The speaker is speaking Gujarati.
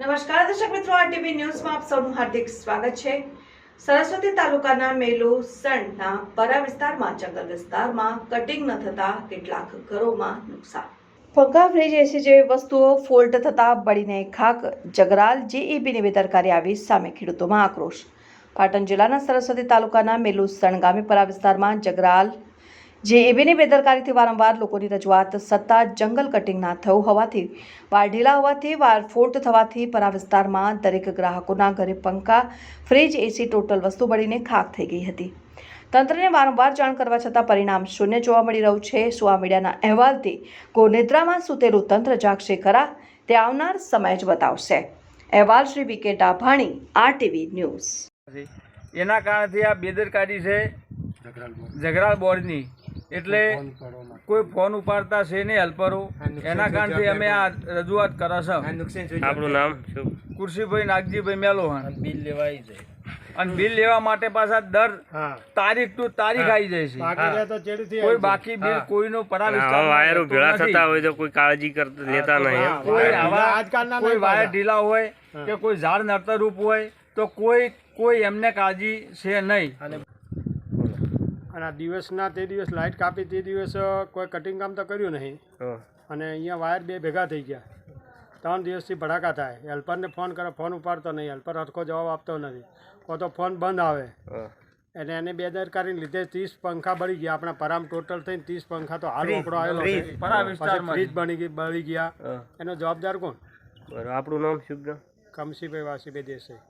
નમસ્કાર, દર્શક મિત્રો આરટીવી ન્યૂઝમાં આપ સૌનું હાર્દિક સ્વાગત છે. સરસ્વતી તાલુકાના મેલો સણના પરા વિસ્તારમાં, જંગલ વિસ્તારમાં કટિંગ ન થતા કેટલાક ઘરોમાં નુકસાન. પંખા ફ્રીજ એસી જેવી વસ્તુઓ ફોલ્ટ થતાં બળીને ખાક, જગરાલ જેઈબીની બેદરકારી આવી સામે ખેડૂતોમાં આક્રોશ. પાટણ જિલ્લાના સરસ્વતી તાલુકાના મેલુસણ ગામે પરા વિસ્તારમાં જગરાલ જેઈબીની બેદરકારીથી વારંવાર લોકોની રજૂઆત સત્તા જંગલ કટિંગ ના થયું હોવાથી વાળ ઢીલા હોવાથી વાર ફોટ થવાથી પરા વિસ્તારમાં દરેક ગ્રાહકોના ઘરે પંખા ફ્રીજ એસી ટોટલ વસ્તુ બળીને ખાક થઈ ગઈ હતી. તંત્રને વારંવાર જાણ કરવા છતાં પરિણામ શૂન્ય જોવા મળી રહ્યું છે. શું આ મીડિયાના અહેવાલથી ગોનિદ્રામાં સૂતેલું તંત્ર જાગશે ખરા? તે આવનાર સમય જ બતાવશે. અહેવાલ Shri V K Dabhani RTV news. એના કારણથી આ બેદરકારી છે ઝઘરાળ બોર્ડની. એટલે કોઈ ફોન ઉપાડતા છે નહીં હેલ્પરો એના કારણથી અમે આ રજૂઆત કરો છો આપણું નામ? કુર્સીભાઈ નાગજીભાઈ મેલોહણ. બિલ લેવાય જાય અને બિલ લેવા માટે પાછા દર તારીખ ટુ તારીખ આવી જાય છે. કોઈ બાકી બિલ કોઈનો પરા હવે વાયરો ભેળા થતા હોય તો કોઈ કાળજી કરતા લેતા નહીં એમ. કોઈ આવા આજકાલના કોઈ વાયર ઢીલા હોય કે કોઈ ઝાડ નડતરરૂપ હોય તો કોઈ કોઈ એમને કાળજી છે નહીં. અને આ દિવસના તે દિવસ લાઇટ કાપી તે દિવસ કોઈ કટિંગ કામ તો કર્યું નહીં. અને અહીંયા વાયર બે ભેગા થઈ ગયા. ત્રણ દિવસથી ભડાકા થાય. હેલ્પરને ફોન કરે ફોન ઉપાડતો નહીં. હેલ્પર હરખો જવાબ આપતો નથી. કો તો ફોન બંધ આવે. અને એને બેદરકારીને લીધે ત્રીસ પંખા બળી ગયા. આપણા પરામ ટોટલ થઈને ત્રીસ પંખા તો હાલ વપરો આવેલો છે. પરા પછી વિસ્તારમાં ફ્રીજ બની ગઈ બળી ગયા. એનો જવાબદાર કોણ? આપણું નામ શુભ કમસીભાઈ વાસીભાઈ દેસાઈ.